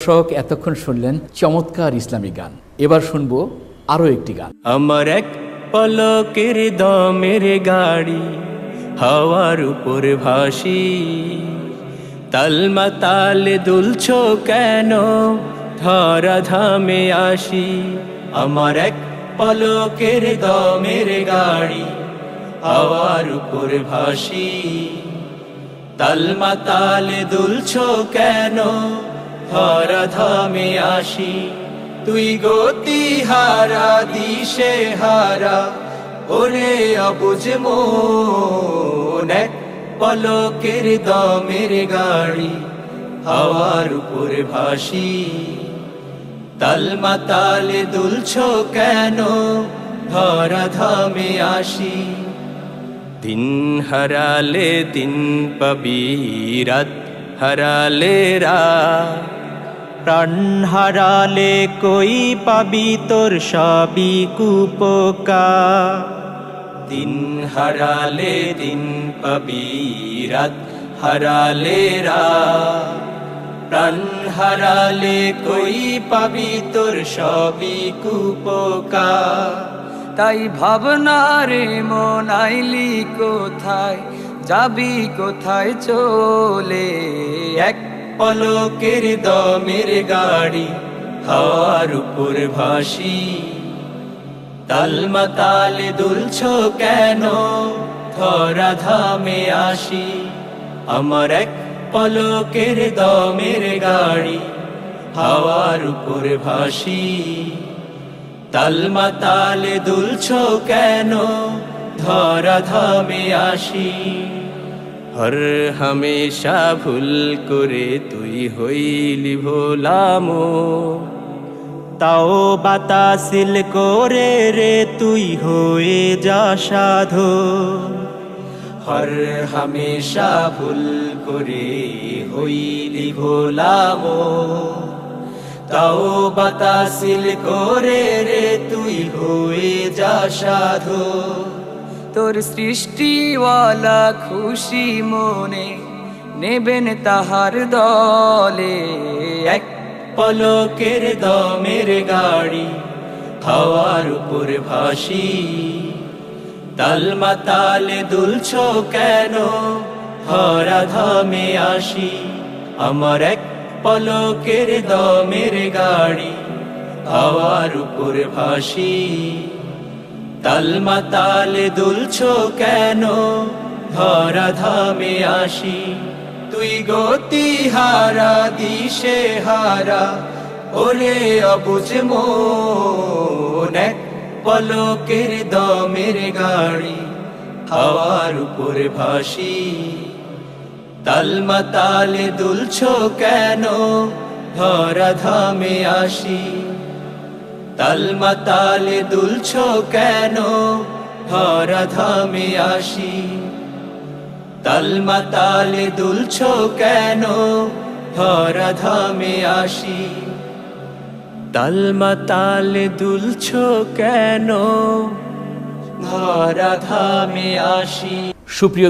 দর্শক, এতক্ষণ শুনলেন চমৎকার ইসলামী গান। এবার শুনব আরও একটি গান। আমার এক পলকের দমের গাড়ি হাওয়ার উপর ভাসি। তালমা তালে দুলছ কেন? ধরা ধামে আসি। আমার এক পলকের দমের গাড়ি হাওয়ার উপর ভাসি। তালমা তালে দুলছ কেন? ধরা ধামে আসি। তুই গতি হারা, দিশে হারা, ওরে অবুঝ মন পলকের দমের গাড়ি, হাওয়ার উপর ভাসি। তালমা তালে দুলছ কেন ধরা ধামে আসি। দিন হারালে দিন পাবি, রাত হারালে রাত। প্রাণ হারালে কই পাবি তোর সবই কুপকা? দিন হারালে দিন পাবি রাত হারালে রাত। প্রাণ হারালে কই পাবি তোর সবই কুপকা? তাই ভাবনা রে মন আইলি কোথায়? যাবি কোথায় চলে? এক পলকের দমের গাড়ি হাওয়ার উপর ভাসি। তালমা তালে দুলছ কেন? ধরা ধামে আসি। আমার এক পলকের দমের গাড়ি হাওয়ার উপর ভাসি। তালমা তালে দুলছ কেন? ধরা ধামে আসি। হর হামেশা ভুল করে তুই হইলি ভোলামো। তাও বাতাসিল করে রে তুই হয়ে যা সাধো। হর হামেশা ভুল করে হইলি ভোলামো। তাও বাতাসিল করে রে তুই হয়ে যা সাধো। তোর সৃষ্টিওয়ালা খুশি মনে নেবেন তাহার দলে। এক পলকের দমের গাড়ি হাওয়ার উপর ভাসি। তালমা তালে দুলছ কেন? হরা ধামে আসি। আমার এক পলকের দমের গাড়ি হাওয়ার উপর ভাসি। তালমা তালে দুলছ কেন? ধরা ধামে আসি। তুই গতি হারা, দিশে হারা, ওরে মন। এক পলকের দমের গাড়ি হাওয়ার উপর ভাসি। তালমা তালে দুলছ কেন? ধরা ধামে আসি। তালমা তালে দুলছ কেন? ধরা ধামে আসি। তালমা তালে দুলছ কেন? ধরা ধামে আসি। তালমা তালে দুলছ কেন? ধরা ধামে আসি। সুপ্রিয়